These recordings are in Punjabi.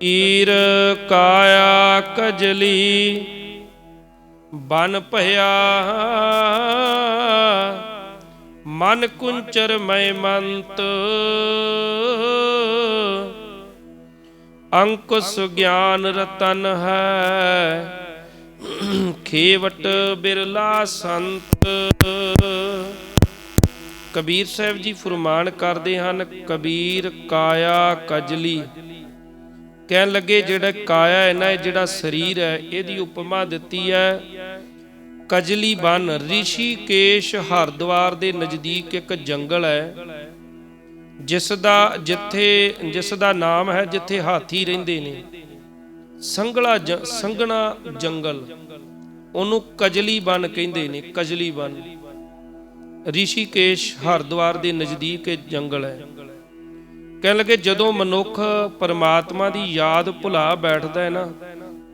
ਕਬੀਰ ਕਾਇਆ ਕਜਲੀ, ਬਨ ਭਇਆ, ਮਨ ਕੁੰਚਰ ਮੈਂ ਮੰਤ ਅੰਕੁਸ ਗਿਆਨ ਰਤਨ ਹੈ, ਖੇਵਟ ਬਿਰਲਾ ਸੰਤ। ਕਬੀਰ ਸਾਹਿਬ ਜੀ ਫਰਮਾਨ ਕਰਦੇ ਹਨ, ਕਬੀਰ ਕਾਇਆ ਕਜਲੀ। ਕਹਿਣ ਲੱਗੇ, ਜਿਹੜਾ ਕਾਇਆ ਹੈ ਨਾ, ਇਹ ਜਿਹੜਾ ਸਰੀਰ ਹੈ, ਇਹਦੀ ਉਪਮਾ ਦਿੱਤੀ ਹੈ, ਕਜਲੀ ਬਨ। ਰਿਸ਼ੀਕੇਸ਼ ਹਰਦੁਆਰ ਦੇ ਨਜ਼ਦੀਕ ਇੱਕ ਜੰਗਲ ਹੈ, ਜਿਸ ਦਾ ਜਿੱਥੇ, ਜਿਸ ਦਾ ਨਾਮ ਹੈ, ਜਿੱਥੇ ਹਾਥੀ ਰਹਿੰਦੇ ਨੇ। ਸੰਗਲਾ ਜ- ਸੰਘਣਾ ਜੰਗਲ, ਉਹਨੂੰ ਕਜਲੀ ਬਨ ਕਹਿੰਦੇ ਨੇ, ਕਜਲੀ ਬਨ। ਰਿਸ਼ੀਕੇਸ਼ ਹਰਦੁਆਰ ਦੇ ਨਜ਼ਦੀਕ ਇਹ ਜੰਗਲ ਹੈ। ਕਹਿਣ ਲੱਗੇ, ਜਦੋਂ ਮਨੁੱਖ ਪਰਮਾਤਮਾ ਦੀ ਯਾਦ ਭੁਲਾ ਬੈਠਦਾ ਹੈ ਨਾ,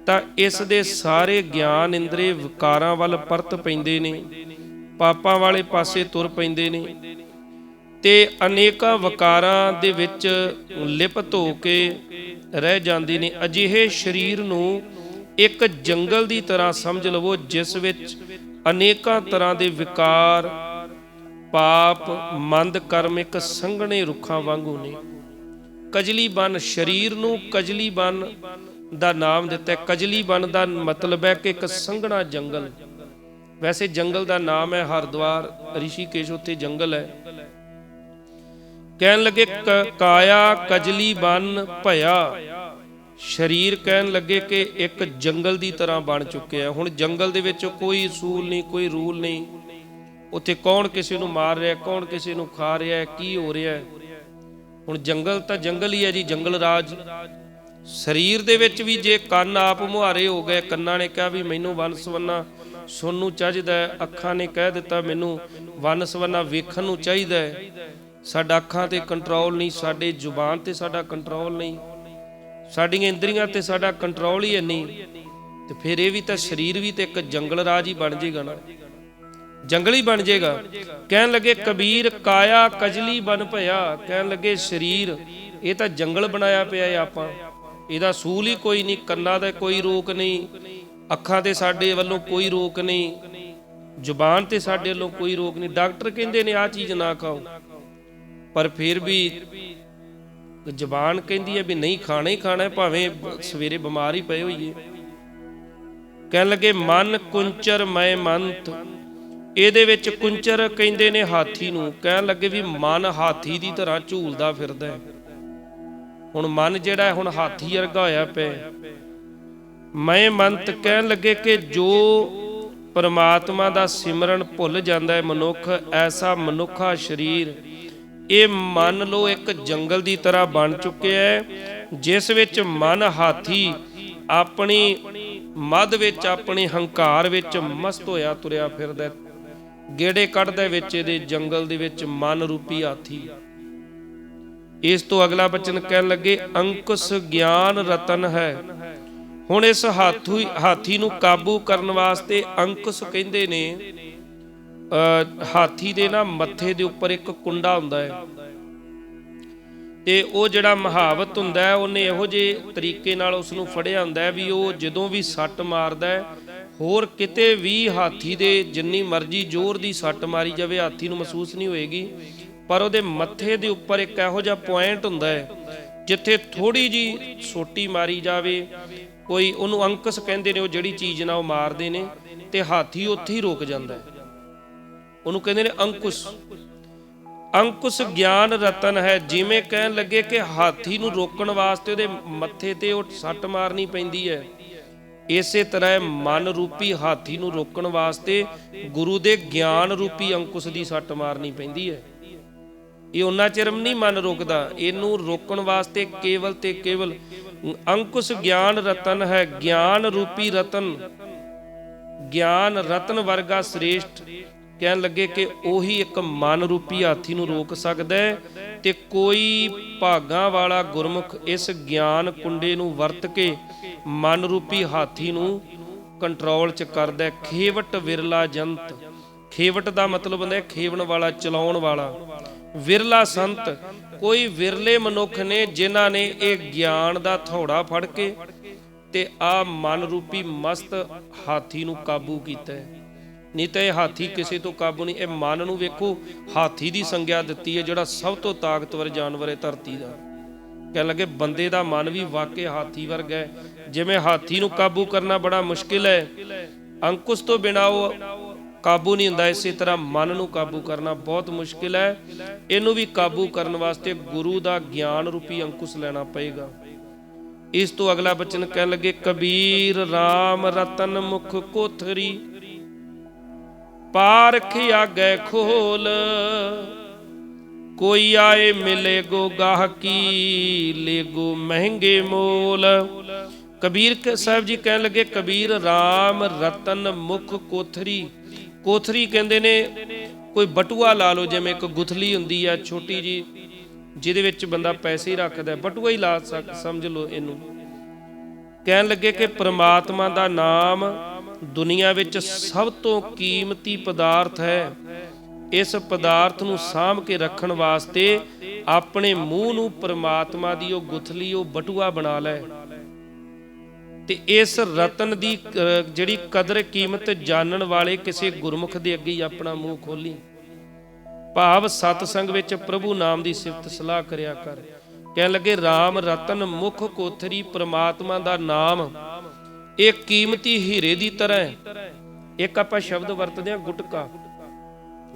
ਤਾਂ ਇਸ ਦੇ ਸਾਰੇ ਗਿਆਨ ਇੰਦਰੀ ਵਿਕਾਰਾਂ ਵੱਲ ਪਰਤ ਪੈਂਦੇ ਨੇ, ਪਾਪਾਂ ਵਾਲੇ ਪਾਸੇ ਤੁਰ ਪੈਂਦੇ ਨੇ, ਤੇ ਅਨੇਕਾਂ ਵਿਕਾਰਾਂ ਦੇ ਵਿੱਚ ਲਿਪਤ ਹੋ ਕੇ ਰਹਿ ਜਾਂਦੇ ਨੇ। ਅਜਿਹੇ ਸਰੀਰ ਨੂੰ ਇੱਕ ਜੰਗਲ ਦੀ ਤਰ੍ਹਾਂ ਸਮਝ ਲਵੋ, ਜਿਸ ਵਿੱਚ ਅਨੇਕਾਂ ਤਰ੍ਹਾਂ ਦੇ ਵਿਕਾਰ, ਪਾਪ, ਮੰਦ ਕਰਮ ਇੱਕ ਸੰਘਣੇ ਰੁੱਖਾਂ ਵਾਂਗੂ ਨੇ। ਕਜਲੀ ਬਨ ਸਰੀਰ ਨੂੰ ਕਜਲੀ ਬਨ ਦਾ ਨਾਮ ਦਿੱਤਾ ਕਜਲੀ ਬਨ ਦਾ ਮਤਲਬ ਹੈ ਕਿ ਇੱਕ ਸੰਘਣਾ ਜੰਗਲ। ਵੈਸੇ ਜੰਗਲ ਦਾ ਨਾਮ ਹੈ ਹਰਦੁਆਰ, ਰਿਸ਼ੀਕੇਸ਼ ਉੱਥੇ ਜੰਗਲ ਹੈ। ਕਹਿਣ ਲੱਗੇ ਕਾਇਆ ਕਜਲੀ ਬਨ ਭਇਆ। ਸਰੀਰ ਕਹਿਣ ਲੱਗੇ ਕਿ ਇੱਕ ਜੰਗਲ ਦੀ ਤਰ੍ਹਾਂ ਬਣ ਚੁੱਕਿਆ ਹੁਣ ਜੰਗਲ ਦੇ ਵਿੱਚ ਕੋਈ ਅਸੂਲ ਨਹੀਂ, ਕੋਈ ਰੂਲ ਨਹੀਂ। ਉੱਥੇ ਕੌਣ ਕਿਸੇ ਨੂੰ ਮਾਰ ਰਿਹਾ ਕੌਣ ਕਿਸੇ ਨੂੰ ਖਾ ਰਿਹਾ ਕੀ ਹੋ ਰਿਹਾ ਹੁਣ ਜੰਗਲ ਤਾਂ ਜੰਗਲ ਹੀ ਹੈ ਜੀ, ਜੰਗਲ ਰਾਜ। ਸਰੀਰ ਦੇ ਵਿੱਚ ਵੀ ਜੇ ਕੰਨ ਆਪ ਮੁਹਾਰੇ ਹੋ ਗਏ, ਕੰਨਾਂ ਨੇ ਕਿਹਾ ਵੀ ਮੈਨੂੰ ਵਨ ਸਵੰਨਾ ਸੁਣਨ ਨੂੰ ਚਾਹੀਦਾ ਅੱਖਾਂ ਨੇ ਕਹਿ ਦਿੱਤਾ ਮੈਨੂੰ ਵਨ ਸਵੰਨਾ ਵੇਖਣ ਨੂੰ ਚਾਹੀਦਾ ਸਾਡਾ ਅੱਖਾਂ ਤੇ ਕੰਟਰੋਲ ਨਹੀਂ, ਸਾਡੇ ਜ਼ੁਬਾਨ ਤੇ ਸਾਡਾ ਕੰਟਰੋਲ ਨਹੀਂ, ਸਾਡੀਆਂ ਇੰਦਰੀਆਂ ਤੇ ਸਾਡਾ ਕੰਟਰੋਲ ਹੀ ਨਹੀਂ। ਤੇ ਫਿਰ ਇਹ ਵੀ ਤਾਂ ਸਰੀਰ ਵੀ ਤੇ ਇੱਕ ਜੰਗਲ ਰਾਜ ਹੀ ਬਣ ਜਾਏਗਾ ਨਾ। ਜੰਗਲੀ ਬਣ ਜਾਏਗਾ। ਕਹਿਣ ਲੱਗੇ, ਕਬੀਰ, ਕਾਇਆ, ਕਜਲੀ ਬਨ ਭਇਆ। ਕਹਿਣ ਲੱਗੇ, ਸਰੀਰ, ਇਹ ਤਾਂ ਜੰਗਲ ਬਣਾਇਆ ਪਿਆ ਹੈ ਆਪਾਂ। ਇਹਦਾ ਸੂਲ ਹੀ ਕੋਈ ਨਹੀਂ, ਕੰਨਾਂ ਦਾ ਕੋਈ ਰੋਕ ਨਹੀਂ, ਅੱਖਾਂ ਤੇ ਸਾਡੇ ਵੱਲੋਂ ਕੋਈ ਰੋਕ ਨਹੀਂ, ਜ਼ੁਬਾਨ ਤੇ ਸਾਡੇ ਵੱਲੋਂ ਕੋਈ ਰੋਕ ਨਹੀਂ। ਡਾਕਟਰ ਕਹਿੰਦੇ ਨੇ, ਆਹ ਚੀਜ਼ ਨਾ ਖਾਓ। ਪਰ ਫਿਰ ਵੀ ਜ਼ੁਬਾਨ ਕਹਿੰਦੀ ਹੈ ਵੀ ਨਹੀਂ, ਖਾਣਾ ਹੀ ਖਾਣਾ ਭਾਵੇਂ ਸਵੇਰੇ ਬਿਮਾਰ ਹੀ ਪਏ ਹੋਈਏ। ਕਹਿਣ ਲੱਗੇ, ਮਨ ਕੁੰਚਰ ਮੈਂ ਮੰਤ। ਇਹਦੇ ਵਿੱਚ ਕੁੰਚਰ ਕਹਿੰਦੇ ਨੇ ਹਾਥੀ ਨੂੰ, ਕਹਿਣ ਲੱਗੇ ਵੀ ਮਨ ਹਾਥੀ ਦੀ ਤਰ੍ਹਾਂ ਝੂਲਦਾ ਫਿਰਦਾ ਹੈ ਹੁਣ ਮਨ ਜਿਹੜਾ ਹੁਣ ਹਾਥੀ ਵਰਗਾ ਹੋਇਆ ਪਿਆ ਹੈ। ਮੈਂ ਮੰਤ ਕਹਿਣ ਲੱਗੇ ਕਿ ਜੋ ਪਰਮਾਤਮਾ ਦਾ ਸਿਮਰਨ ਭੁੱਲ ਜਾਂਦਾ ਹੈ ਮਨੁੱਖ, ਐਸਾ ਮਨੁੱਖਾ ਸਰੀਰ, ਇਹ ਮੰਨ ਲਓ ਇੱਕ ਜੰਗਲ ਦੀ ਤਰ੍ਹਾਂ ਬਣ ਚੁੱਕਿਆ ਹੈ, ਜਿਸ ਵਿੱਚ ਮਨ ਹਾਥੀ ਆਪਣੀ ਮਦ ਵਿੱਚ, ਆਪਣੇ ਹੰਕਾਰ ਵਿੱਚ ਮਸਤ ਹੋਇਆ, ਤੁਰਿਆ ਫਿਰਦਾ ਗੇੜੇ ਕੱਢਦਾ ਵਿੱਚ ਇਹਦੇ ਜੰਗਲ ਦੇ ਵਿੱਚ ਮਨ ਰੂਪੀ ਹਾਥੀ। ਇਸ ਤੋਂ ਅਗਲਾ ਬਚਨ ਕਹਿਣ ਲੱਗੇ ਅੰਕੁਸ਼ ਗਿਆਨ ਰਤਨ ਹੈ। ਹੁਣ ਇਸ ਹਾਥੀ ਹਾਥੀ ਨੂੰ ਕਾਬੂ ਕਰਨ ਵਾਸਤੇ ਅੰਕੁਸ਼ ਕਹਿੰਦੇ ਨੇ ਅ, ਹਾਥੀ ਦੇ ਨਾ ਮੱਥੇ ਦੇ ਉੱਪਰ ਇੱਕ ਕੁੰਡਾ ਹੁੰਦਾ ਹੈ। ਤੇ ਉਹ ਜਿਹੜਾ ਮਹਾਵਤ ਹੁੰਦਾ ਹੈ ਉਹਨੇ ਇਹੋ ਜਿਹੇ ਤਰੀਕੇ ਨਾਲ ਉਸ ਨੂੰ ਫੜਿਆ ਹੁੰਦਾ ਹੈ ਵੀ ਉਹ ਜਦੋਂ ਵੀ ਸੱਟ ਮਾਰਦਾ ਹੈ ਹੋਰ ਕਿਤੇ ਵੀ ਹਾਥੀ ਦੇ ਜਿੰਨੀ ਮਰਜ਼ੀ ਜ਼ੋਰ ਦੀ ਸੱਟ ਮਾਰੀ ਜਾਵੇ, ਹਾਥੀ ਨੂੰ ਮਹਿਸੂਸ ਨਹੀਂ ਹੋਏਗੀ। ਪਰ ਉਹਦੇ ਮੱਥੇ ਦੇ ਉੱਪਰ ਇੱਕ ਇਹੋ ਜਿਹਾ ਪੁਆਇੰਟ ਹੁੰਦਾ ਹੈ, ਜਿੱਥੇ ਥੋੜੀ ਜੀ ਸੋਟੀ ਮਾਰੀ ਜਾਵੇ। ਕੋਈ ਉਹਨੂੰ ਅੰਕਸ ਕਹਿੰਦੇ ਨੇ, ਉਹ ਜਿਹੜੀ ਚੀਜ਼ ਨਾਲ ਉਹ ਮਾਰਦੇ ਨੇ ਤੇ ਹਾਥੀ ਉੱਥੇ ਹੀ ਰੁਕ ਜਾਂਦਾ ਹੈ। ਉਹਨੂੰ ਕਹਿੰਦੇ ਨੇ ਅੰਕੁਸ਼। ਅੰਕੁਸ਼ ਗਿਆਨ ਰਤਨ ਹੈ, ਜਿਵੇਂ ਕਹਿਣ ਲੱਗੇ ਕਿ ਹਾਥੀ ਨੂੰ ਰੋਕਣ ਵਾਸਤੇ ਉਹਦੇ ਮੱਥੇ ਤੇ ਉਹ ਸੱਟ ਮਾਰਨੀ ਪੈਂਦੀ ਹੈ। ਇਸੇ ਤਰ੍ਹਾਂ ਮਨ ਰੂਪੀ ਹਾਥੀ ਨੂੰ ਰੋਕਣ ਵਾਸਤੇ ਗੁਰੂ ਦੇ ਗਿਆਨ ਰੂਪੀ ਅੰਕੁਸ਼ ਦੀ ਸੱਟ ਮਾਰਨੀ ਪੈਂਦੀ ਹੈ। ਇਹ ਉਹਨਾਂ ਚਿਰ ਨਹੀਂ ਮਨ ਰੁਕਦਾ। ਇਹਨੂੰ ਰੋਕਣ ਵਾਸਤੇ ਕੇਵਲ ਤੇ ਕੇਵਲ ਅੰਕੁਸ਼ ਗਿਆਨ ਰਤਨ ਹੈ। ਗਿਆਨ ਰੂਪੀ ਰਤਨ। ਗਿਆਨ ਰਤਨ ਵਰਗਾ ਸ੍ਰੇਸ਼ਟ ਕਹਿਣ ਲੱਗੇ ਕਿ ਉਹੀ ਇੱਕ ਮਨ ਰੂਪੀ ਹਾਥੀ ਨੂੰ ਰੋਕ ਸਕਦਾ ਹੈ ਤੇ ਕੋਈ ਭਾਗਾਂ ਵਾਲਾ ਗੁਰਮੁਖ ਇਸ ਗਿਆਨ ਕੁੰਡੇ ਨੂੰ ਵਰਤ ਕੇ ਮਨ ਰੂਪੀ ਹਾਥੀ ਨੂੰ ਕੰਟਰੋਲ ਚ ਕਰਦਾ ਖੇਵਟ ਵਿਰਲਾ ਜੰਤ। ਖੇਵਟ ਦਾ ਮਤਲਬ ਹੁੰਦਾ ਹੈ ਖੇਵਣ ਵਾਲਾ, ਚਲਾਉਣ ਵਾਲਾ। ਵਿਰਲਾ ਸੰਤ, ਕੋਈ ਵਿਰਲੇ ਮਨੁੱਖ ਨੇ ਜਿਨ੍ਹਾਂ ਨੇ ਇਹ ਗਿਆਨ ਦਾ ਥੋੜਾ ਫੜ ਕੇ ਤੇ ਆ ਮਨ ਰੂਪੀ ਮਸਤ ਹਾਥੀ ਨੂੰ ਕਾਬੂ ਕੀਤਾ ਹੈ। ਨਹੀਂ ਤਾਂ ਇਹ ਹਾਥੀ ਕਿਸੇ ਤੋਂ ਕਾਬੂ ਨਹੀਂ, ਇਹ ਮਨ ਨੂੰ ਵੇਖੋ, ਹਾਥੀ ਦੀ ਸੰਗਿਆ ਦਿੱਤੀ ਹੈ ਜਿਹੜਾ ਸਭ ਤੋਂ ਤਾਕਤਵਰ ਜਾਨਵਰ ਹੈ ਧਰਤੀ ਦਾ। ਕਹਿਣ ਲੱਗੇ, ਬੰਦੇ ਦਾ ਮਨ ਵੀ ਵਾਕਿਆ ਹਾਥੀ ਵਰਗਾ ਹੈ। ਜਿਵੇਂ ਹਾਥੀ ਨੂੰ ਕਾਬੂ ਕਰਨਾ ਬੜਾ ਮੁਸ਼ਕਿਲ ਹੈ। ਅੰਕੁਸ਼ ਤੋਂ ਬਿਨਾ ਉਹ ਕਾਬੂ ਨਹੀਂ ਹੁੰਦਾ। ਇਸੇ ਤਰ੍ਹਾਂ ਮਨ ਨੂੰ ਕਾਬੂ ਕਰਨਾ ਬਹੁਤ ਮੁਸ਼ਕਿਲ ਹੈ। ਇਹਨੂੰ ਵੀ ਕਾਬੂ ਕਰਨ ਵਾਸਤੇ ਗੁਰੂ ਦਾ ਗਿਆਨ ਰੂਪੀ ਅੰਕੁਸ਼ ਲੈਣਾ ਪਏਗਾ। ਇਸ ਤੋਂ ਅਗਲਾ ਬਚਨ ਕਹਿਣ ਲੱਗੇ, ਕਬੀਰ RAM ਰਤਨ ਮੁਖ ਕੋਥਰੀ ਪਾਰਖ ਆਗੇ ਖੋਲ। ਕੋਈ ਆਏ ਮਿਲੇ ਗੋ ਗਾਹਕੀ ਲੇਗੋ ਮਹਿੰਗੇ ਮੋਲ। ਕਬੀਰ ਸਾਹਿਬ ਜੀ ਕਹਿਣ ਲੱਗੇ, ਕਬੀਰ RAM ਰਤਨ ਮੁਖ ਕੋਥਰੀ। ਕੋਥਰੀ ਕਹਿੰਦੇ ਨੇ, ਕੋਈ ਬਟੂਆ ਲਾ ਲਓ, ਜਿਵੇਂ ਇੱਕ ਗੁਥਲੀ ਹੁੰਦੀ ਆ, ਛੋਟੀ ਜੀ, ਜਿਹਦੇ ਵਿੱਚ ਬੰਦਾ ਪੈਸੇ ਹੀ ਰੱਖਦਾ ਬਟੂਆ ਹੀ ਲਾ ਸਕ, ਸਮਝ ਲਓ ਇਹਨੂੰ। ਕਹਿਣ ਲੱਗੇ ਕਿ ਪ੍ਰਮਾਤਮਾ ਦਾ ਨਾਮ ਦੁਨੀਆ ਵਿੱਚ ਸਭ ਤੋਂ ਕੀਮਤੀ ਪਦਾਰਥ ਹੈ। ਇਸ ਪਦਾਰਥ ਨੂੰ ਸਾਂਭ ਕੇ ਰੱਖਣ ਵਾਸਤੇ ਆਪਣੇ ਮੂੰਹ ਨੂੰ ਪ੍ਰਮਾਤਮਾ ਦੀ ਉਹ ਗੁਥਲੀ, ਉਹ ਬਟੂਆ ਬਣਾ ਲੈ। ਤੇ ਇਸ ਰਤਨ ਦੀ ਜਿਹੜੀ ਕਦਰ ਕੀਮਤ ਜਾਣਨ ਵਾਲੇ ਕਿਸੇ ਗੁਰਮੁਖ ਦੇ ਅੱਗੇ ਆਪਣਾ ਮੂੰਹ ਖੋਲੀ। ਭਾਵ ਸਤਸੰਗ ਵਿੱਚ ਪ੍ਰਭੂ ਨਾਮ ਦੀ ਸਿਫਤ ਸਲਾਹ ਕਰਿਆ ਕਰ। ਕਹਿਣ ਲੱਗੇ RAM ਰਤਨ ਮੁਖ ਕੋਥਰੀ ਪ੍ਰਮਾਤਮਾ ਦਾ ਨਾਮ। ਇਹ ਕੀਮਤੀ ਹੀਰੇ ਦੀ ਤਰ੍ਹਾਂ ਹੈ। ਇੱਕ ਆਪਾਂ ਸ਼ਬਦ ਵਰਤਦੇ ਹਾਂ, ਗੁਟਕਾ।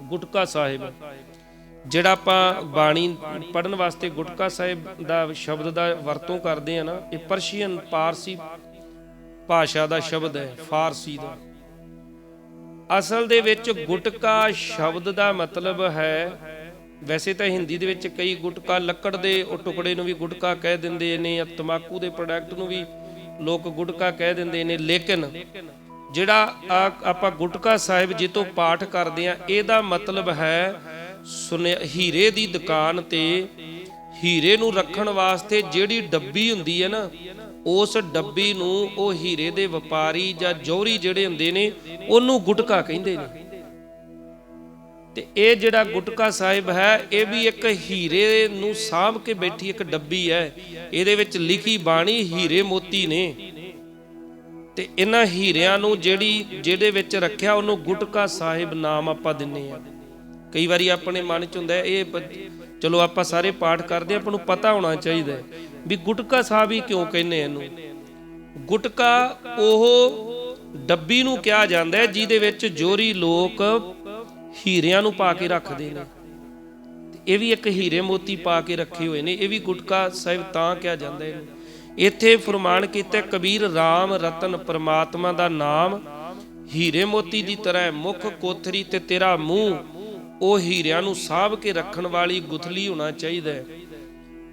ਗੁਟਕਾ ਸਾਹਿਬ, ਜਿਹੜਾ ਆਪਾਂ ਬਾਣੀ ਪੜਨ ਵਾਸਤੇ ਗੁਟਕਾ ਸਾਹਿਬ ਦਾ ਸ਼ਬਦ ਦਾ ਵਰਤੋਂ ਕਰਦੇ ਆ ਨਾ, ਇਹ ਪਰਸ਼ੀਅਨ ਪਾਰਸੀ ਭਾਸ਼ਾ ਦਾ ਸ਼ਬਦ ਹੈ ਫਾਰਸੀ ਦਾ। ਅਸਲ ਦੇ ਵਿੱਚ ਗੁਟਕਾ ਸ਼ਬਦ ਦਾ ਮਤਲਬ ਹੈ, ਵੈਸੇ ਤਾਂ ਹਿੰਦੀ ਦੇ ਵਿੱਚ ਕਈ ਗੁਟਕਾ ਲੱਕੜ ਦੇ ਉਹ ਟੁਕੜੇ ਨੂੰ ਵੀ ਗੁਟਕਾ ਕਹਿ ਦਿੰਦੇ ਨੇ, ਜਾਂ ਤਮਾਕੂ ਦੇ ਪ੍ਰੋਡਕਟ ਨੂੰ ਵੀ ਲੋਕ ਗੁਟਕਾ ਕਹਿ ਦਿੰਦੇ ਨੇ, ਲੇਕਿਨ ਜਿਹੜਾ ਆਪਾਂ ਗੁਟਕਾ ਸਾਹਿਬ ਜੀ ਤੋਂ ਪਾਠ ਕਰਦੇ ਆ ਇਹਦਾ ਮਤਲਬ ਹੈ ਹੀਰੇ ਦੀ ਦੁਕਾਨ ਤੇ ਹੀਰੇ ਨੂੰ ਰੱਖਣ ਵਾਸਤੇ ਜਿਹੜੀ ਡੱਬੀ ਹੁੰਦੀ ਹੈ ਨਾ, ਉਸ ਡੱਬੀ ਨੂੰ ਉਹ ਹੀਰੇ ਦੇ ਵਪਾਰੀ ਜਾਂ ਜੌਹਰੀ ਜਿਹੜੇ ਹੁੰਦੇ ਨੇ, ਉਹਨੂੰ ਗੁਟਕਾ ਕਹਿੰਦੇ ਨੇ। ਤੇ ਇਹ ਜਿਹੜਾ ਗੁਟਕਾ ਸਾਹਿਬ ਹੈ, ਇਹ ਵੀ ਇੱਕ ਹੀਰੇ ਨੂੰ ਸਾਂਭ ਕੇ ਬੈਠੀ ਇੱਕ ਡੱਬੀ ਹੈ। ਇਹਦੇ ਵਿੱਚ ਲਿਖੀ ਬਾਣੀ ਹੀਰੇ ਮੋਤੀ ਨੇ। ਤੇ ਇਹਨਾਂ ਹੀਰਿਆਂ ਨੂੰ ਜਿਹੜੀ ਜਿਹਦੇ ਵਿੱਚ ਰੱਖਿਆ ਉਹਨੂੰ ਗੁਟਕਾ ਸਾਹਿਬ ਨਾਮ ਆਪਾਂ ਦਿੰਨੇ ਆ। ਕਈ ਵਾਰੀ ਆਪਣੇ ਮਨ ਚ ਹੁੰਦਾ ਇਹ ਚਲੋ ਆਪਾਂ ਸਾਰੇ ਪਾਠ ਕਰਦੇ ਆਪਾਂ ਨੂੰ ਪਤਾ ਹੋਣਾ ਚਾਹੀਦਾ ਵੀ ਗੁਟਕਾ ਸਾਹਿਬ ਹੀ ਕਿਉਂ ਕਹਿੰਦੇ ਇਹਨੂੰ? ਗੁਟਕਾ ਉਹ ਡੱਬੀ ਨੂੰ ਕਿਹਾ ਜਾਂਦਾ ਜਿਹਦੇ ਵਿੱਚ ਜੋਰੀ ਲੋਕ ਹੀਰਿਆਂ ਨੂੰ ਪਾ ਕੇ ਰੱਖਦੇ ਨੇ। ਇਹ ਵੀ ਇੱਕ ਹੀਰੇ ਮੋਤੀ ਪਾ ਕੇ ਰੱਖੇ ਹੋਏ ਨੇ, ਇਹ ਵੀ ਗੁਟਕਾ ਸਾਹਿਬ ਤਾਂ ਕਿਹਾ ਜਾਂਦਾ ਹੈ ਇੱਥੇ ਫਰਮਾਨ ਕੀਤਾ ਕਬੀਰ RAM ਰਤਨ ਪ੍ਰਮਾਤਮਾ ਦਾ ਨਾਮ। ਹੀਰੇ ਮੋਤੀ ਦੀ ਤਰ੍ਹਾਂ ਹੈ, ਮੁਖ ਕੋਥਰੀ ਤੇ ਤੇਰਾ ਮੂੰਹ। ਉਹ ਹੀਰਿਆਂ ਨੂੰ ਸਾਂਭ ਕੇ ਰੱਖਣ ਵਾਲੀ ਗੁਥਲੀ ਹੋਣਾ ਚਾਹੀਦਾ ਹੈ।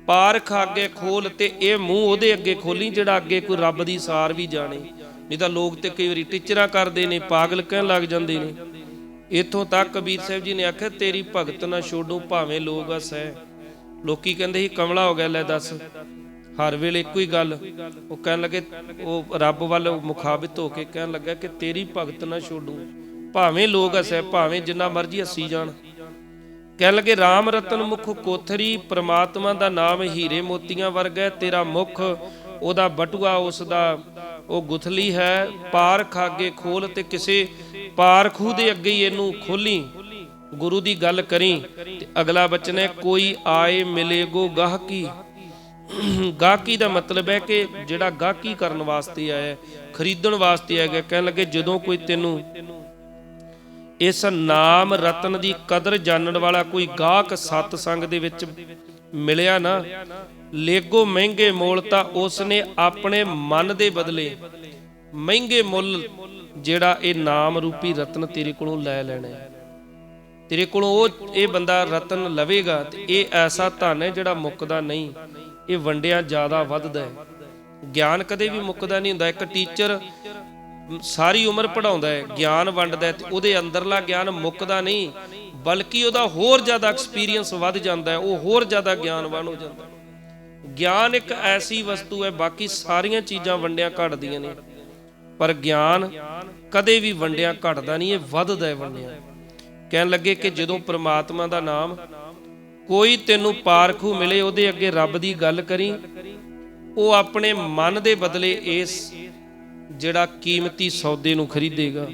ਪਾਰਖ ਅੱਗੇ ਖੋਲ ਤੇ ਇਹ ਮੂੰਹ ਉਹਦੇ ਅੱਗੇ ਖੋਲੀ ਜਿਹੜਾ ਅੱਗੇ ਕੋਈ ਰੱਬ ਦੀ ਸਾਰ ਵੀ ਜਾਣੇ। ਨਹੀਂ ਤਾਂ ਲੋਕ ਤੇ ਕਈ ਵਾਰੀ ਟੀਚਰਾਂ ਕਰਦੇ ਨੇ, ਪਾਗਲ ਕਹਿਣ ਲੱਗ ਜਾਂਦੇ ਨੇ। ਇਥੋਂ ਤੱਕ ਕਬੀਰ ਸਾਹਿਬ ਜੀ ਨੇ ਆਖਿਆ, ਤੇਰੀ ਭਗਤ ਨਾ ਛੋਡੂ, ਭਾਵੇਂ ਲੋਕ ਹਸੈ ਲੋਕੀ ਕਹਿੰਦੇ ਸੀ, ਕਮਲਾ ਹੋ ਗਿਆ, ਲੈ ਦੱਸ। ਹਰ ਵੇਲੇ ਇੱਕੋ ਹੀ ਗੱਲ। ਉਹ ਕਹਿਣ ਲੱਗੇ, ਉਹ ਰੱਬ ਵੱਲ ਮੁਖਾਬਿਤ ਹੋ ਕੇ ਕਹਿਣ ਲੱਗਾ ਕਿ ਤੇਰੀ ਭਗਤ ਨਾ ਛੋਡੂ। ਭਾਵੇਂ ਲੋਕ ਹਸੈ, ਭਾਵੇਂ ਜਿੰਨਾ ਮਰਜ਼ੀ ਹੱਸੀ ਜਾਣ। ਕਹਿਣ ਲੱਗੇ RAM ਰਤਨ ਮੁਖ ਕੋਥਰੀ ਪ੍ਰਮਾਤਮਾ ਦਾ ਨਾਮ ਹੀਰੇ ਮੋਤੀਆਂ ਵਰਗਾ ਤੇਰਾ ਮੁਖ ਉਹਦਾ ਬਟੂਆ ਉਸ ਦਾ ਉਹ ਗੁਥਲੀ ਹੈ। ਪਾਰ ਖਾਗੇ ਖੋਲ ਤੇ ਕਿਸੇ ਪਾਰ ਖੂ ਦੇ ਅੱਗੇ ਹੀ ਇਹਨੂੰ ਖੋਲੀ। ਗੁਰੂ ਦੀ ਗੱਲ ਕਰੀ ਤੇ ਅਗਲਾ ਬਚਨ ਹੈ, ਕੋਈ ਆਏ ਮਿਲੇਗੋ ਗਾਹਕੀ ਗਾਹਕੀ ਦਾ ਮਤਲਬ ਹੈ ਕਿ ਜਿਹੜਾ ਗਾਹਕੀ ਕਰਨ ਵਾਸਤੇ ਆਇਆ, ਖਰੀਦਣ ਵਾਸਤੇ ਆਇਆ ਕਹਿਣ ਲੱਗੇ ਜਦੋਂ ਕੋਈ ਤੈਨੂੰ ਇਸ ਨਾਮ ਰਤਨ ਦੀ ਕਦਰ ਜਾਣਨ ਵਾਲਾ ਕੋਈ ਗਾਹਕ ਸਤ ਸੰਗ ਦੇ ਵਿੱਚ ਮਿਲਿਆ ਨਾ, ਲੇਗੋ ਮਹਿੰਗੇ ਮੋਲ ਤਾਂ ਉਸ ਨੇ ਆਪਣੇ ਮਨ ਦੇ ਬਦਲੇ ਮਹਿੰਗੇ ਮੁੱਲ ਜਿਹੜਾ ਇਹ ਨਾਮ ਰੂਪੀ ਰਤਨ ਤੇਰੇ ਕੋਲੋਂ ਲੈ ਲੈਣਾ ਹੈ। ਤੇਰੇ ਕੋਲੋਂ ਉਹ ਇਹ ਬੰਦਾ ਰਤਨ ਲਵੇਗਾ ਤੇ ਇਹ ਐਸਾ ਧਨ ਹੈ ਜਿਹੜਾ ਮੁੱਕਦਾ ਨਹੀਂ। ਇਹ ਵੰਡਿਆ ਜ਼ਿਆਦਾ ਵੱਧਦਾ ਹੈ। ਗਿਆਨ ਕਦੇ ਵੀ ਮੁੱਕਦਾ ਨਹੀਂ ਹੁੰਦਾ। ਇੱਕ ਟੀਚਰ ਸਾਰੀ ਉਮਰ ਪੜਾਉਂਦਾ ਹੈ, ਗਿਆਨ ਵੰਡਦਾ ਤੇ ਉਹਦੇ ਅੰਦਰਲਾ ਗਿਆਨ ਮੁੱਕਦਾ ਨਹੀਂ, ਬਲਕਿ ਉਹਦਾ ਹੋਰ ਜ਼ਿਆਦਾ ਐਕਸਪੀਰੀਅੰਸ ਵੱਧ ਜਾਂਦਾ ਹੈ, ਉਹ ਹੋਰ ਜ਼ਿਆਦਾ ਗਿਆਨਵਾਨ ਹੋ ਜਾਂਦਾ ਹੈ। ਗਿਆਨ ਇੱਕ ਐਸੀ ਵਸਤੂ ਹੈ, ਬਾਕੀ ਸਾਰੀਆਂ ਚੀਜ਼ਾਂ ਵੰਡਿਆ ਘਟਦੀਆਂ ਨੇ। ਪਰ ਗਿਆਨ ਕਦੇ ਵੀ ਵੰਡਿਆ ਘਟਦਾ ਨਹੀਂ, ਇਹ ਵੱਧਦਾ ਹੈ ਵੰਡਿਆ। ਕਹਿਣ ਲੱਗੇ ਕਿ ਜਦੋਂ ਪ੍ਰਮਾਤਮਾ ਦਾ ਨਾਮ ਕੋਈ ਤੈਨੂੰ ਪਾਰਖੂ ਮਿਲੇ, ਉਹਦੇ ਅੱਗੇ ਰੱਬ ਦੀ ਗੱਲ ਕਰੀ। ਉਹ ਆਪਣੇ ਮਨ ਦੇ ਬਦਲੇ ਇਸ ਜਿਹੜਾ ਕੀਮਤੀ ਸੌਦੇ ਨੂੰ ਖਰੀਦੇਗਾ।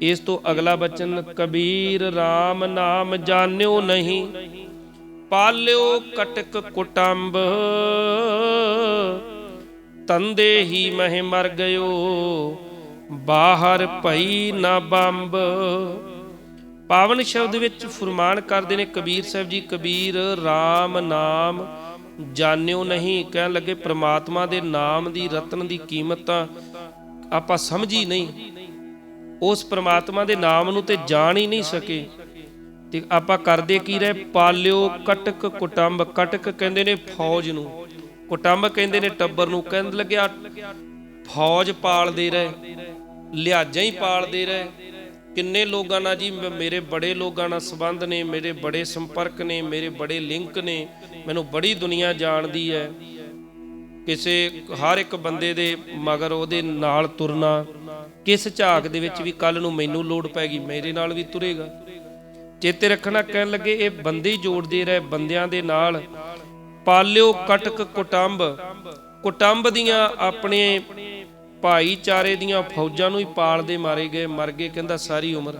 ਇਸ ਤੋਂ ਅਗਲਾ ਬਚਨ, ਕਬੀਰ RAM ਨਾਮ ਜਾਣਿਓ ਨਹੀਂ, ਪਾਲਿਓ ਕਟਕ ਕੁਟੰਬ। ਤੰਦੇ ਹੀ ਮਹਿ ਮਰ ਗਇਓ, ਬਾਹਰ ਭਈ ਨਾ ਬੰਬ। ਪਾਵਨ ਸ਼ਬਦ ਵਿੱਚ ਫਰਮਾਨ ਕਰਦੇ ਨੇ, ਕਬੀਰ ਸਾਹਿਬ ਜੀ, ਕਬੀਰ RAM ਨਾਮ, ਜਾਣਿਓ ਨਹੀਂ, ਕਹਿਣ ਲੱਗੇ ਪ੍ਰਮਾਤਮਾ ਦੇ ਨਾਮ ਦੀ, ਰਤਨ ਦੀ ਕੀਮਤ ਤਾਂ ਆਪਾਂ ਸਮਝੀ ਨਹੀਂ। ਉਸ ਪ੍ਰਮਾਤਮਾ ਦੇ ਨਾਮ ਨੂੰ ਤੇ ਜਾਣ ਹੀ ਨਹੀਂ ਸਕੇ। ਤੇ ਆਪਾਂ ਕਰਦੇ ਕੀ ਰਹੇ? ਪਾਲਿਓ ਕਟਕ ਕੁਟੰਬ, ਕਟਕ ਕਹਿੰਦੇ ਨੇ ਫੌਜ ਨੂੰ। ਕੁਟੰਬ ਕਹਿੰਦੇ ਨੇ ਟੱਬਰ ਨੂੰ, ਕਹਿਣ ਲੱਗਿਆ ਫੌਜ ਪਾਲਦੇ ਰਹੇ, ਲਿਹਾਜ਼ਾਂ ਹੀ ਪਾਲਦੇ ਰਹੇ। ਕਿੰਨੇ ਲੋਕਾਂ ਨਾਲ ਜੀ? ਮੇਰੇ ਬੜੇ ਲੋਕਾਂ ਨਾਲ ਸੰਬੰਧ ਨੇ, ਮੇਰੇ ਬੜੇ ਸੰਪਰਕ ਨੇ, ਮੇਰੇ ਬੜੇ ਲਿੰਕ ਨੇ। ਮੈਨੂੰ ਬੜੀ ਦੁਨੀਆ ਜਾਣਦੀ ਹੈ। ਕਿਸੇ, ਹਰ ਇੱਕ ਬੰਦੇ ਦੇ ਮਗਰ ਉਹਦੇ ਨਾਲ ਤੁਰਨਾ, ਕਿਸ ਝਾਕ ਦੇ ਵਿੱਚ ਵੀ ਕੱਲ ਨੂੰ ਮੈਨੂੰ ਲੋੜ ਪੈ ਗਈ, ਮੇਰੇ ਨਾਲ ਵੀ ਤੁਰੇਗਾ। ਚੇਤੇ ਰੱਖਣਾ ਕਹਿਣ ਲੱਗੇ, ਇਹ ਬੰਦੇ ਜੋੜਦੇ ਰਹੇ, ਬੰਦਿਆਂ ਦੇ ਨਾਲ। ਪਾਲਿਓ ਕਟਕ ਕੁਟੰਬ। ਕੁਟੰਬ ਦੀਆਂ ਆਪਣੇ ਭਾਈਚਾਰੇ ਦੀਆਂ ਫੌਜਾਂ ਨੂੰ ਹੀ ਪਾਲਦੇ ਮਾਰੇ ਗਏ, ਮਰ ਗਏ, ਕਹਿੰਦਾ ਸਾਰੀ ਉਮਰ।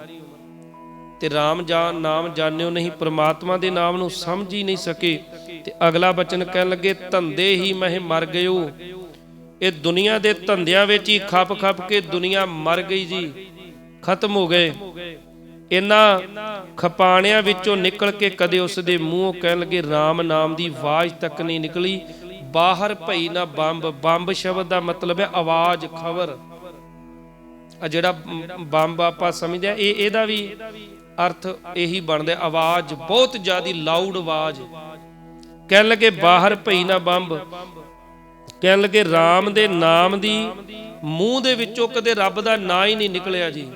ਤੇ RAM ਜਾਨ ਨਾਮ ਜਾਣਿਓ ਨਹੀਂ, ਪ੍ਰਮਾਤਮਾ ਦੇ ਨਾਮ ਨੂੰ ਸਮਝ ਹੀ ਨਹੀਂ ਸਕੇ। ਤੇ ਅਗਲਾ ਬਚਨ ਕਹਿਣ ਲੱਗੇ, ਧੰਦੇ ਹੀ ਮਹਿ ਮਰ ਗਇਓ। ਇਹ ਦੁਨੀਆ ਦੇ ਧੰਦਿਆਂ ਵਿੱਚ ਹੀ ਖੱਪ ਖੱਪ ਕੇ ਦੁਨੀਆ ਮਰ ਗਈ ਜੀ। ਖਤਮ ਹੋ ਗਏ। ਇਹਨਾਂ ਖਪਾਣਿਆਂ ਵਿੱਚੋਂ ਨਿਕਲ ਕੇ ਕਦੇ ਉਸ ਦੇ ਮੂੰਹੋਂ ਕਹਿਣ ਲੱਗੇ RAM ਨਾਮ ਦੀ ਆਵਾਜ਼ ਤੱਕ ਨਹੀਂ ਨਿਕਲੀ। ਬਾਹਰ ਭਈ ਨਾ ਬੰਬ ਬੰਬ ਸ਼ਬਦ ਦਾ ਮਤਲਬ ਹੈ ਆਵਾਜ਼, ਖਬਰ। ਆ ਜਿਹੜਾ ਬੰਬ ਆਪਾਂ ਸਮਝਦੇ ਆ ਇਹ ਇਹਦਾ ਵੀ ਅਰਥ ਇਹੀ ਬਣਦਾ ਆਵਾਜ਼, ਬਹੁਤ ਜ਼ਿਆਦੀ ਲਾਊਡ ਆਵਾਜ਼। ਕਹਿਣ ਲੱਗੇ ਬਾਹਰ ਭਈ ਨਾ ਬੰਬ। ਕਹਿਣ ਲੱਗੇ RAM ਦੇ ਨਾਮ ਦੀ ਮੂੰਹ ਦੇ ਵਿੱਚੋਂ ਕਦੇ ਰੱਬ ਦਾ ਨਾਂ ਹੀ ਨਹੀਂ ਨਿਕਲਿਆ ਜੀ।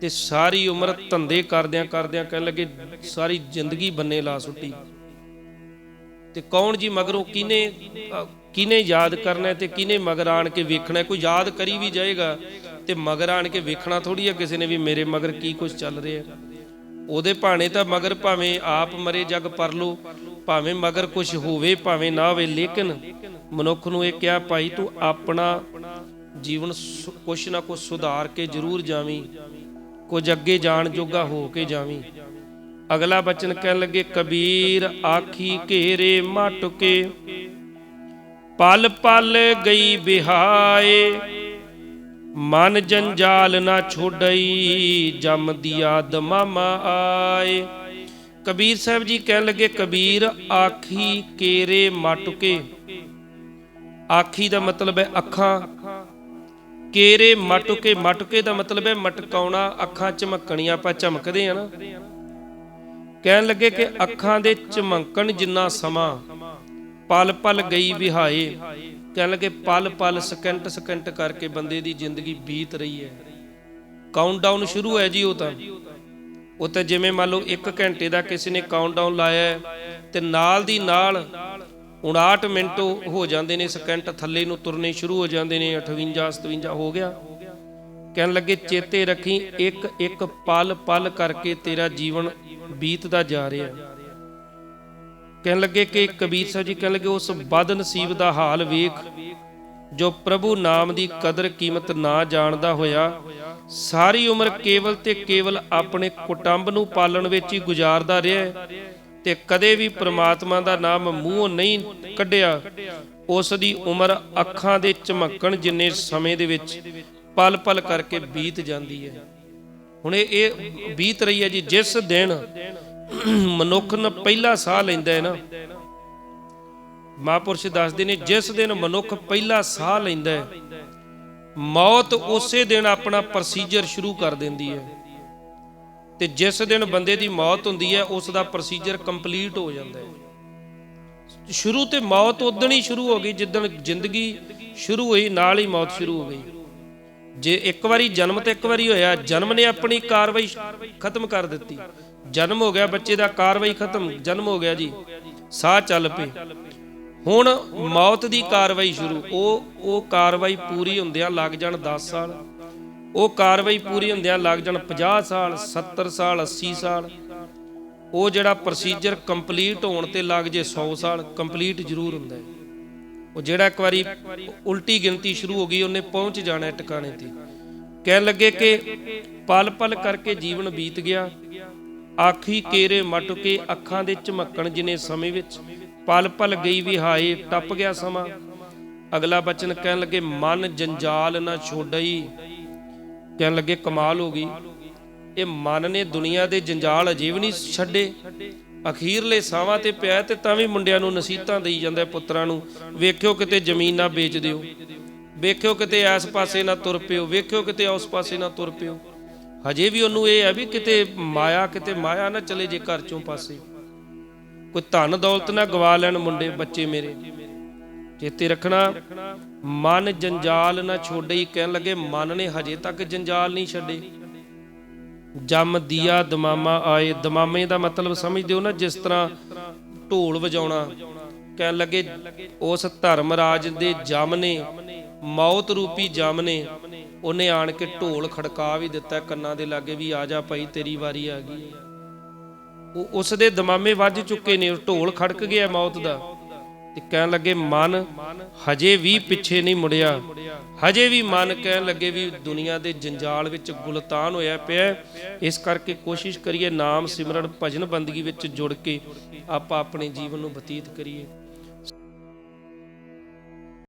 ਤੇ ਸਾਰੀ ਉਮਰ ਧੰਦੇ ਕਰਦਿਆਂ ਕਰਦਿਆਂ ਕਹਿਣ ਲੱਗੇ, ਸਾਰੀ ਜ਼ਿੰਦਗੀ ਬੰਨੇ ਲਾ ਸੁੱਟੀ। ਤੇ ਕੌਣ ਜੀ ਮਗਰੋਂ ਕਿਨੇ ਕਿਨੇ ਯਾਦ ਕਰਨਾ ਤੇ ਕਿਨੇ ਮਗਰ ਆਣ ਕੇ ਵੇਖਣਾ? ਕੋਈ ਯਾਦ ਕਰੀ ਵੀ ਜਾਏਗਾ ਤੇ ਮਗਰ ਆਣ ਕੇ ਵੇਖਣਾ ਥੋੜੀ ਆ ਕਿਸੇ ਨੇ ਵੀ ਮੇਰੇ ਮਗਰ ਕੀ ਕੁਝ ਚੱਲ ਰਿਹਾ। ਉਹਦੇ ਭਾਣੇ ਤਾਂ ਮਗਰ ਭਾਵੇਂ ਆਪ ਮਰੇ ਜਗ ਪਰ ਲੋ, ਭਾਵੇਂ ਮਗਰ ਕੁਝ ਹੋਵੇ ਭਾਵੇਂ ਨਾ ਹੋਵੇ, ਲੇਕਿਨ ਮਨੁੱਖ ਨੂੰ ਇਹ ਕਿਹਾ, ਭਾਈ ਤੂੰ ਆਪਣਾ ਜੀਵਨ ਕੁਛ ਨਾ ਕੁਛ ਸੁਧਾਰ ਕੇ ਜ਼ਰੂਰ ਜਾਵੀਂ। ਕੁਝ ਅੱਗੇ ਜਾਣ ਜੋਗਾ ਹੋ ਕੇ ਜਾਵੀਂ। ਅਗਲਾ ਬਚਨ ਕਹਿਣ ਲੱਗੇ, ਕਬੀਰ ਆਖੀ ਘੇਰੇ ਮਟਕੇ ਪਲ ਪਲ ਗਈ ਬਿਹਾਏ ਮਨ ਜੰਜਾਲ ਨਾ ਛੋੜਈ, ਜਮ ਦਿਆ ਦਮਾਮਾ ਆਏ। ਕਬੀਰ ਸਾਹਿਬ ਜੀ ਕਹਿਣ ਲੱਗੇ, ਕਬੀਰ ਆਖੀ ਕੇਰੇ ਮਟਕੇ ਆਖੀ ਦਾ ਮਤਲਬ ਹੈ ਅੱਖਾਂ। ਕੇਰੇ ਮਟਕੇ ਮਟਕੇ ਦਾ ਮਤਲਬ ਹੈ ਮਟਕਾਉਣਾ, ਅੱਖਾਂ ਚਮਕਣੀਆਂ, ਆਪਾਂ ਚਮਕਦੇ ਆ ਨਾ। ਕਹਿਣ ਲੱਗੇ ਕਿ ਅੱਖਾਂ ਦੇ ਚਮਕਣ ਜਿੰਨਾ ਸਮਾਂ, ਪਲ ਪਲ ਗਈ ਵਿਹਾਏ ਕਹਿਣ ਲੱਗੇ ਪਲ ਪਲ ਸਕਿੰਟ ਸਕਿੰਟ ਕਰਕੇ ਬੰਦੇ ਦੀ ਜ਼ਿੰਦਗੀ ਬੀਤ ਰਹੀ ਹੈ। ਕਾਊਂਟਡਾਊਨ ਸ਼ੁਰੂ ਹੈ ਜੀ ਉਹ ਤਾਂ। ਉਹ ਤਾਂ ਜਿਵੇਂ ਮੰਨ ਲਓ 1 ਘੰਟੇ ਦਾ ਕਿਸੇ ਨੇ ਕਾਊਂਟਡਾਊਨ ਲਾਇਆ ਤੇ ਨਾਲ ਦੀ ਨਾਲ 59 ਮਿੰਟ ਹੋ ਜਾਂਦੇ ਨੇ ਸਕਿੰਟ ਥੱਲੇ ਨੂੰ ਤੁਰਨੇ ਸ਼ੁਰੂ ਹੋ ਜਾਂਦੇ ਨੇ 58 57 ਹੋ ਗਿਆ। ਕਹਿਣ ਲੱਗੇ ਚੇਤੇ ਰੱਖੀ ਇੱਕ ਇੱਕ ਪਲ ਪਲ ਕਰਕੇ ਤੇਰਾ ਜੀਵਨ ਬੀਤਦਾ ਜਾ ਰਿਹਾ। ਕਹਿਣ ਲੱਗੇ ਕਿ ਕਬੀਰ ਸਾਹਿਬ ਜੀ, ਕਹਿਣ ਲੱਗੇ ਉਸ ਬਦ ਨਸੀਬ ਦਾ ਹਾਲ ਵੇਖ, ਜੋ ਪ੍ਰਭੂ ਨਾਮ ਦੀ ਕਦਰ ਕੀਮਤ ਨਾ ਜਾਣਦਾ ਹੋਇਆ, ਸਾਰੀ ਉਮਰ ਕੇਵਲ ਤੇ ਕੇਵਲ ਆਪਣੇ ਕੁਟੰਬ ਨੂੰ ਪਾਲਣ ਵਿੱਚ ਹੀ ਗੁਜ਼ਾਰਦਾ ਰਿਹਾ ਤੇ ਕਦੇ ਵੀ ਪ੍ਰਮਾਤਮਾ ਦਾ ਨਾਮ ਮੂੰਹੋਂ ਨਹੀਂ ਕੱਢਿਆ, ਉਸ ਦੀ ਉਮਰ ਅੱਖਾਂ ਦੇ ਚਮਕਣ ਜਿੰਨੇ ਸਮੇਂ ਦੇ ਵਿੱਚ ਪਲ ਪਲ ਕਰਕੇ ਬੀਤ ਜਾਂਦੀ ਹੈ। ਹੁਣ ਇਹ ਬੀਤ ਰਹੀ ਹੈ ਜੀ, ਜਿਸ ਦਿਨ ਮਨੁੱਖ ਨੂੰ ਪਹਿਲਾ ਸਾਹ ਲੈਂਦਾ ਹੈ ਨਾ, ਮਹਾਂਪੁਰਸ਼ ਦੱਸਦੇ ਨੇ ਜਿਸ ਦਿਨ ਮਨੁੱਖ ਪਹਿਲਾ ਸਾਹ ਲੈਂਦਾ ਹੈ, ਮੌਤ ਉਸੇ ਦਿਨ ਆਪਣਾ ਪ੍ਰੋਸੀਜਰ ਸ਼ੁਰੂ ਕਰ ਦਿੰਦੀ ਹੈ। ਤੇ ਜਿਸ ਦਿਨ ਬੰਦੇ ਦੀ ਮੌਤ ਹੁੰਦੀ ਹੈ, ਉਸ ਦਾ ਪ੍ਰੋਸੀਜਰ ਕੰਪਲੀਟ ਹੋ ਜਾਂਦਾ ਹੈ। ਸ਼ੁਰੂ ਤੇ ਮੌਤ ਉਦੋਂ ਹੀ ਸ਼ੁਰੂ ਹੋ ਗਈ, ਜਿੱਦਣ ਜ਼ਿੰਦਗੀ ਸ਼ੁਰੂ ਹੋਈ, ਨਾਲ ਹੀ ਮੌਤ ਸ਼ੁਰੂ ਹੋ ਗਈ। ਜੇ ਇੱਕ ਵਾਰੀ ਜਨਮ ਤੇ ਇੱਕ ਵਾਰੀ ਹੋਇਆ, ਜਨਮ ਨੇ ਆਪਣੀ ਕਾਰਵਾਈ ਖਤਮ ਕਰ ਦਿੱਤੀ। ਜਨਮ ਹੋ ਗਿਆ, ਬੱਚੇ ਦਾ ਕਾਰਵਾਈ ਖਤਮ, ਜਨਮ ਹੋ ਗਿਆ ਜੀ। ਸਾਹ ਚੱਲ ਪਏ। ਹੁਣ ਮੌਤ ਦੀ ਕਾਰਵਾਈ ਸ਼ੁਰੂ। ਉਹ ਉਹ ਕਾਰਵਾਈ ਪੂਰੀ ਹੁੰਦਿਆਂ ਲੱਗ ਜਾਣ 10 ਸਾਲ। ਉਹ ਕਾਰਵਾਈ ਪੂਰੀ ਹੁੰਦਿਆਂ ਲੱਗ ਜਾਣ 50 ਸਾਲ 70 ਸਾਲ 80 ਸਾਲ। ਉਹ ਜਿਹੜਾ ਪ੍ਰੋਸੀਜਰ ਕੰਪਲੀਟ ਹੋਣ ਤੇ ਲੱਗ ਜੇ 100 ਸਾਲ ਕੰਪਲੀਟ ਜ਼ਰੂਰ ਹੁੰਦਾ ਹੈ। ਉਹ ਜਿਹੜਾ ਇੱਕ ਵਾਰੀ ਉਲਟੀ ਗਿਣਤੀ ਸ਼ੁਰੂ ਹੋ ਗਈ, ਉਹਨੇ ਪਹੁੰਚ ਜਾਣਾ ਟਿਕਾਣੇ ਤੇ। ਕਹਿਣ ਲੱਗੇ ਕਿ ਪਲ ਪਲ ਕਰਕੇ ਜੀਵਨ ਬੀਤ ਗਿਆ। ਆਖੀ ਕੇਰੇ ਮਟ ਅੱਖਾਂ ਦੇ ਝਮਕਣ ਜਿਨੇ ਸਮੇਂ ਵਿੱਚ ਪਲ ਪਲ ਗਈ ਵੀ ਹਾਏ, ਟੱਪ ਗਿਆ ਸਮਾਂ। ਅਗਲਾ ਬਚਨ ਕਹਿਣ ਲੱਗੇ, ਮਨ ਜੰਜਾਲ ਨਾ ਛੋੜਈ ਕਹਿਣ ਲੱਗੇ, ਕਮਾਲ ਹੋ ਗਈ। ਇਹ ਮਨ ਨੇ ਦੁਨੀਆ ਦੇ ਜੰਜਾਲ ਅਜੇ ਵੀ ਨਹੀਂ ਛੱਡੇ। ਅਖੀਰਲੇ ਸਾਵਾਂ ਤੇ ਪਿਆ ਤੇ ਤਾਂ ਵੀ ਮੁੰਡਿਆਂ ਨੂੰ ਨਸੀਹਤਾਂ ਦੇਈ ਜਾਂਦਾ ਪੁੱਤਰਾਂ ਨੂੰ। ਵੇਖਿਓ ਕਿਤੇ ਜ਼ਮੀਨ ਨਾ ਵੇਚ ਦਿਓ। ਵੇਖਿਓ ਕਿਤੇ ਇਸ ਪਾਸੇ ਨਾ ਤੁਰ ਪਿਓ। ਵੇਖਿਓ ਕਿਤੇ ਉਸ ਪਾਸੇ ਨਾ ਤੁਰ ਪਿਓ। ਹਜੇ ਵੀ ਉਹਨੂੰ ਇਹ ਹੈ ਵੀ ਕਿਤੇ ਮਾਇਆ ਕਿਤੇ ਮਾਇਆ ਨਾ ਚਲੇ ਜੇ ਘਰ ਚੋਂ ਪਾਸੇ। ਕੋਈ ਧਨ ਦੌਲਤ ਨਾ ਗਵਾ ਲੈਣ ਮੁੰਡੇ, ਬੱਚੇ ਮੇਰੇ। ਚੇਤੇ ਰੱਖਣਾ, ਮਨ ਜੰਜਾਲ ਨਾ ਛੋੜੇ ਕਹਿਣ ਲੱਗੇ, ਮਨ ਨੇ ਹਜੇ ਤੱਕ ਜੰਜਾਲ ਨਹੀਂ ਛੱਡੇ। ਜਮ ਦੀਆ ਦਮਾਮਾ ਆਏ। ਦਮਾਮੇ ਦਾ ਮਤਲਬ ਸਮਝਦੇ ਹੋ ਨਾ, ਜਿਸ ਤਰ੍ਹਾਂ ਢੋਲ ਵਜਾਉਣਾ। ਕਹਿਣ ਲੱਗੇ, ਉਸ ਧਰਮ ਰਾਜ ਦੇ ਜਮ ਨੇ ਮੌਤ ਰੂਪੀ ਜਮ ਨੇ ਉਹਨੇ ਆਣ ਕੇ ਢੋਲ ਖੜਕਾ ਵੀ ਦਿੱਤਾ ਕੰਨਾਂ ਦੇ ਲਾਗੇ ਵੀ, ਆ ਜਾ ਭਾਈ, ਤੇਰੀ ਵਾਰੀ ਆ ਗਈ ਉਹ ਉਸ ਦੇ ਦਮਾਮੇ ਵੱਜ ਚੁੱਕੇ ਨੇ ਢੋਲ ਖੜਕ ਗਿਆ ਮੌਤ ਦਾ। ਤੇ ਕਹਿਣ ਲੱਗੇ, ਮਨ, ਹਜੇ ਵੀ ਪਿੱਛੇ ਨਹੀਂ ਮੁੜਿਆ। ਹਜੇ ਵੀ ਮਨ ਕਹਿਣ ਲੱਗੇ ਵੀ ਦੁਨੀਆ ਦੇ ਜੰਜਾਲ ਵਿੱਚ ਗੁਲਤਾਨ ਹੋਇਆ ਪਿਆ ਇਸ ਕਰਕੇ ਕੋਸ਼ਿਸ਼ ਕਰੀਏ ਨਾਮ ਸਿਮਰਨ, ਭਜਨ ਬੰਦਗੀ ਵਿੱਚ ਜੁੜ ਕੇ ਆਪਾਂ ਆਪਣੇ ਜੀਵਨ ਨੂੰ ਬਤੀਤ ਕਰੀਏ।